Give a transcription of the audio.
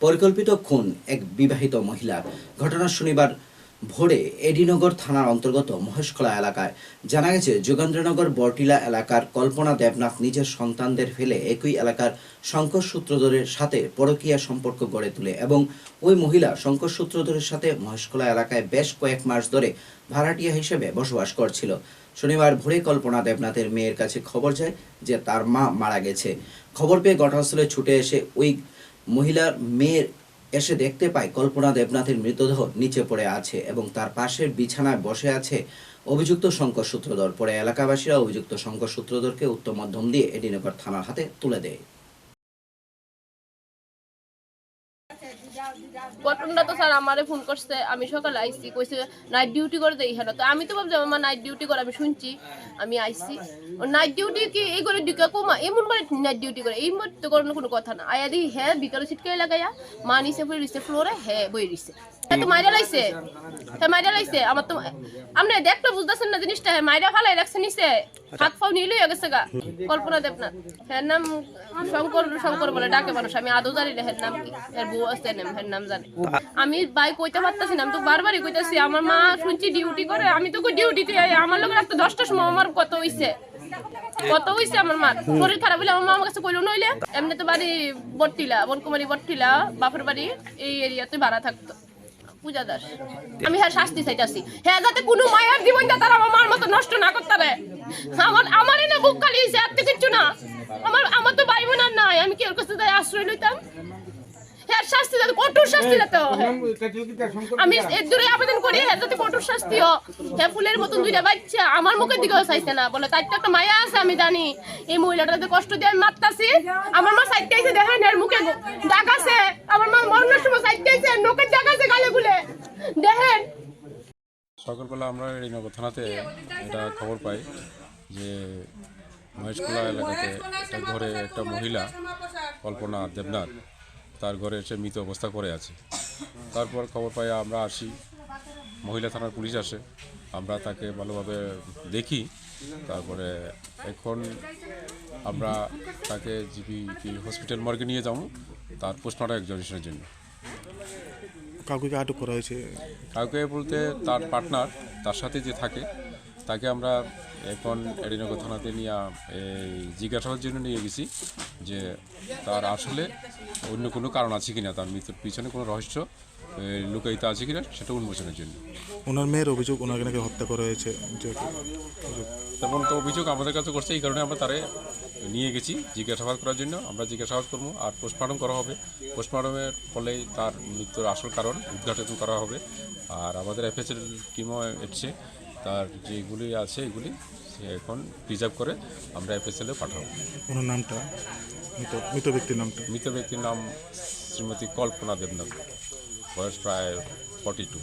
পরিকল্পিত খুন এক বিবাহিত মহিলার ঘটনা শনিবার ভোরে এডিনগর থানার অন্তর্গত মহেশখোলা এলাকায়। জানা গেছে, যোগেন্দ্রনগর বরটিলা এলাকার কল্পনা দেবনাথ নিজের সন্তানদের ফেলে একই এলাকার শঙ্কর সূত্রধরের সাথে পরকীয়া সম্পর্ক গড়ে তোলে এবং ওই মহিলা শঙ্কর সূত্রধরের সাথে মহেশখোলা এলাকায় বেশ কয়েক মাস ধরে ভাড়াটিয়া হিসেবে বসবাস করছিল। শনিবার ভোরে কল্পনা দেবনাথের মেয়ের কাছে খবর যায় যে তার মা মারা গেছে। খবর পেয়ে ঘটনাস্থলে ছুটে এসে ওই মহিলার মেয়ের এসে দেখতে পায় কল্পনা দেবনাথের মৃতদেহ নিচে পড়ে আছে এবং তার পাশের বিছানায় বসে আছে অভিযুক্ত শঙ্কর সূত্রধর। পরে এলাকাবাসীরা অভিযুক্ত শঙ্কর সূত্রধরকে উত্তম মাধ্যম দিয়ে এডিনগর থানার হাতে তুলে দেয়। ঘটনাটা তো স্যার আমারে ফোন করছে, আমি সকালে আইসি কইছে নাইট ডিউটি করে দেই হলো তো আমি তো ভাবছি আমার নাইট ডিউটি করে, আমি শুনছি, আমি আইসি ও নাইট ডিউটি কি এই করে ডিকা কমা? এমন করে নাইট ডিউটি করে, এই মধ্যে করার কোনো কথা না। আয়া দি হ্যাঁ বিকালে ছিটকে লাগাইয়া মা নিচে পড়ে রিসে ফ্লোরে হ্যাঁ বই রিসে হ্যাঁ তো মাইরা লাইছে। হ্যাঁ মাইরা লাইছে। আমার তো আপনি দেখতে বুঝতেছেন না জিনিসটা। হ্যাঁ মাইরা ফালাই রাখছে নিচে। হাত পাও নিয়ে লইয়া গেছে গা। কল্পনা দেবনাথ হ্যাঁ নাম শঙ্কর শঙ্কর বলে ডাকে মানুষ। আমি আদৌ জানি না হ্যাঁ নাম কি। এর বউ আমি বাই কইতে না তো বারবারই আমার মা শুনছি ডিউটি করে, আমি তো আমার লোক দশটার সময় আমার কত হইছে? কত হইছে আমার মা শরীর খারাপ হইলে আমার মা আমার কাছে নইলে এমনি তো বাড়ি বাপের বাড়ি এই এরিয়াতে ভাড়া থাকতো। পূজা দাস। আমি হ্যাঁ শাস্তি চাইতাছি। হ্যাঁ যাতে কোনো মায়ের জীবনটা তারা আমার মার মতো নষ্ট না করতে আমার আমারই না বুক খালি আর তো কিচ্ছু না। আমার আমার তো ভাই বোন আর নাই, আমি কি ওর কাছে আশ্রয় লইতাম? হ্যাঁ শাস্তি যাতে কঠোর শাস্তি দিতে আমি এর দূরে আবেদন করি হ্যাঁ যাতে কঠোর শাস্তি হোক। হ্যাঁ ফুলের মতন দুইটা বাচ্চা আমার মুখের দিকেও চাইছে না। বলে তাই তো একটা মায়া আছে আমি জানি। এই মহিলাটাতে কষ্ট দিয়ে আমি মারতাছি আমার মা সাইডে আইছে দেখেন এর মুখে দাগ আছে। আমার মা মরণের সময় সাইডে আইছে নোকের দাগ আছে গালে গুলে। দেখেন। সকালবেলা আমরা রেণনগর থানাতে এটা খবর পাই যে মহেশখোলা এলাকাতে একটা ঘরে একটা মহিলা কল্পনা দেবনাথ তার ঘরে এসে মৃত অবস্থা করে আছে। তারপর খবর পাই আমরা আসি। মহিলা থানার পুলিশ আসে। আমরা তাকে ভালোভাবে দেখি। তারপরে এখন আমরা তাকে জিপি হসপিটাল মর্গে নিয়ে যাব। তার পোস্টমর্টম এক্সামিনেশনের জন্য। কাউকে আটক করা হয়েছে? কাউকে বলতে তার পার্টনার তার সাথে যে থাকে তাকে আমরা এখন এডিনগর থানাতে নিয়ে এই জিজ্ঞাসাবাদের জন্য নিয়ে গেছি যে তার আসলে অন্য কোনো কারণ আছে কিনা তার মৃত্যুর পিছনে কোনো রহস্য লুকায়িত আছে কিনা সেটা উন্মোচনের জন্য। ওনার মেয়ের অভিযোগ ওনাকে নাকি হত্যা করা হয়েছে তেমন তো অভিযোগ আমাদের কাছে করছে এই কারণে আমরা তারে নিয়ে গেছি জিজ্ঞাসাবাদ করার জন্য। আমরা জিজ্ঞাসাবাদ করব আর পোস্টমর্টম করা হবে। পোস্টমর্টমের ফলেই তার মৃত্যুর আসল কারণ উদ্ঘাটন করা হবে। আর আমাদের এফএসএল টিমও এসছে তার যেগুলি আছে এগুলি এখন প্রিজার্ভ করে আমরা এফএসএলে পাঠাবো। ওনার নামটা? মৃত মৃত ব্যক্তির নামটা? মৃত ব্যক্তির নাম শ্রীমতী কল্পনা দেবনাথ বয়স প্রায় ফর্টি টু